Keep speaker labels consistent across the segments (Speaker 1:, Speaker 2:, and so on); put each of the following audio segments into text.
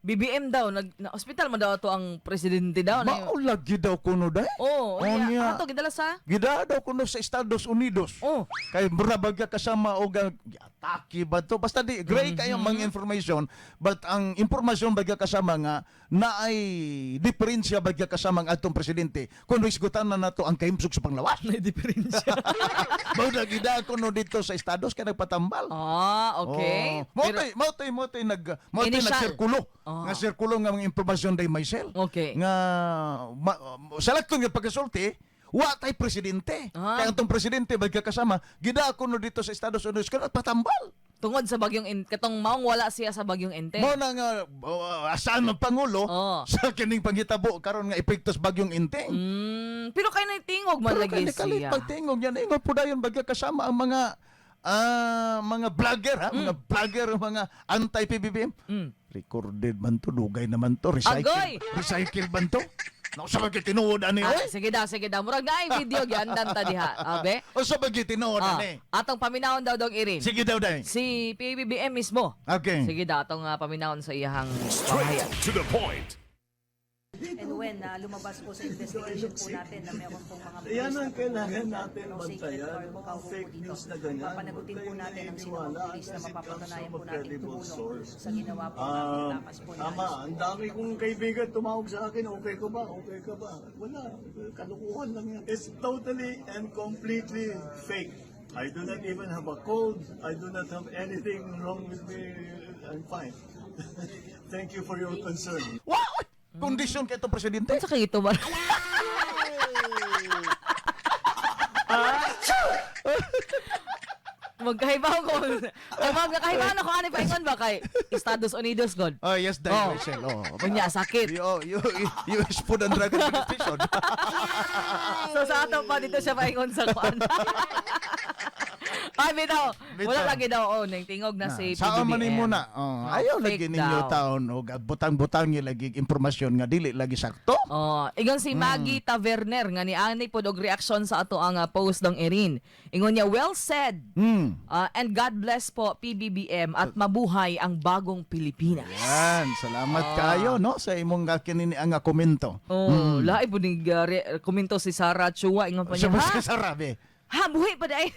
Speaker 1: BBM daw nag na hospital man daw to ang presidente daw na.
Speaker 2: Maulagi daw kuno day.
Speaker 1: Oh,
Speaker 2: Oh,
Speaker 1: oh
Speaker 2: niya.
Speaker 1: ato gidala sa.
Speaker 2: Gida daw kuno sa Estados Unidos.
Speaker 1: Oh.
Speaker 2: Kay brabagya kasama og atake ba to? Basta di gray
Speaker 1: Mm-hmm.
Speaker 2: kay ang mga information but ang impormasyon bagya kasama nga na ay diferensya bagya kasama ang atong presidente kung isgutan na nato ang kahimsog sa panglawas.
Speaker 1: May diferensya.
Speaker 2: Mao na gida kuno dito sa Estados kay nagpatambal.
Speaker 1: ah, okay.
Speaker 2: Oh. Mo
Speaker 1: Pero-
Speaker 2: tay mo tay mo tay nag mo tay nagsirkulo.
Speaker 1: Ah.
Speaker 2: Nga sirkulo nga mga impormasyon day myself.
Speaker 1: Okay.
Speaker 2: Nga ma, sa laktong nga pagkasulti wa tay presidente.
Speaker 1: Ah.
Speaker 2: Kaya atong presidente bagya kasama gida kuno dito sa Estados Unidos kay patambal.
Speaker 1: Tungod sa bagyong in, katong maong wala siya sa bagyong ente.
Speaker 2: Mo na nga uh, asan ang pangulo
Speaker 1: Oh.
Speaker 2: sa kining panghitabo karon nga epektos bagyong inteng.
Speaker 1: Mm, pero kay na tingog man
Speaker 2: Pero
Speaker 1: lagi
Speaker 2: kani kalit
Speaker 1: siya.
Speaker 2: pagtingog yan ingon po dayon bagya kasama ang mga ah, mga vlogger ha, mga vlogger mga anti-PBBM.
Speaker 1: Mm.
Speaker 2: Recorded man to, dugay naman to, recycle.
Speaker 1: Agoy!
Speaker 2: Recycle man to. Naku sa bagay tinuod ani
Speaker 1: Ah,
Speaker 2: oy.
Speaker 1: sige daw, sige daw. Murag na yung video gyandan ta diha. Abe.
Speaker 2: O sa bagay tinuod
Speaker 1: Ah,
Speaker 2: ani.
Speaker 1: atong paminawon daw dong irin.
Speaker 2: Sige daw dai.
Speaker 1: Si PBBM mismo.
Speaker 2: Okay.
Speaker 1: Sige daw atong uh, paminawon sa iyahang
Speaker 3: Straight to the point.
Speaker 4: And when na lumabas po sa investigation po natin na meron pong mga
Speaker 5: Yan ang kailangan
Speaker 4: na
Speaker 5: natin bantayan, mga fake news na ganyan.
Speaker 4: Papanagutin po natin ang sinong pulis na mapapatunayan po natin tumulong
Speaker 5: source.
Speaker 4: sa ginawa po natin
Speaker 5: Ah,
Speaker 4: takas po
Speaker 5: tama, ang dami kong kaibigan tumawag sa akin, okay ka ba? Okay ka ba? Wala, kalukuhan lang yan. It's totally and completely fake. I do not even have a cold. I do not have anything wrong with me. I'm fine. Thank you for your concern.
Speaker 2: Wow! Kondisyon kay itong presidente.
Speaker 1: Unsa kay ito man? Magkahibaw ko. O magkahibaw na ko ani pa ingon ba kay Estados Unidos god.
Speaker 2: Oh, yes, dai,
Speaker 1: Oh.
Speaker 2: Rachel. Oh.
Speaker 1: Kunya sakit.
Speaker 2: You, you, you, US Food and Drug Administration.
Speaker 1: So sa ato pa dito siya paingon sa kuan. Ay, bitaw. Wala lagi daw oh, nang tingog na si PBBM.
Speaker 2: Sa man mo na. Oh,
Speaker 1: Oh,
Speaker 2: ayaw lagi ninyo
Speaker 1: daw.
Speaker 2: taon o butang-butang niyo lagi impormasyon nga dili lagi sakto.
Speaker 1: Oh, igon si Maggie Taverner nga ni ani pod og reaksyon sa ato ang ah, post ng Erin. Ingon niya, well said.
Speaker 2: Hmm.
Speaker 1: Ah, and God bless po PBBM at mabuhay ang bagong Pilipinas.
Speaker 2: Yan, salamat kayo no sa imong kinini ang komento.
Speaker 1: Oh, lahi po uh, re- komento si Sarah Chua ingon pa niya,
Speaker 2: Sa
Speaker 1: ha?
Speaker 2: mas sarabi.
Speaker 1: Ha, buhay pa dai.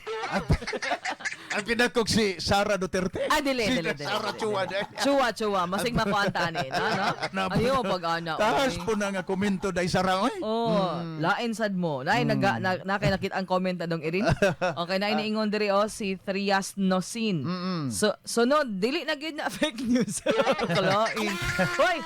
Speaker 2: Ang pinakog si Sara Duterte.
Speaker 1: Ah, dili,
Speaker 2: si
Speaker 1: dili, dili,
Speaker 2: Sara Chua.
Speaker 1: dili. Chua, chua, masig makuanta ni, no? Ayo pag ana.
Speaker 2: Tahas po na nga komento dahil Sara. Oy.
Speaker 1: Oh, lain sad mo. Nay naga na, na kay nakita ang comment na dong irin. Okay na iniingon diri oh si Trias Nosin. So sunod dili na gyud na fake news. Kalain. Hoy,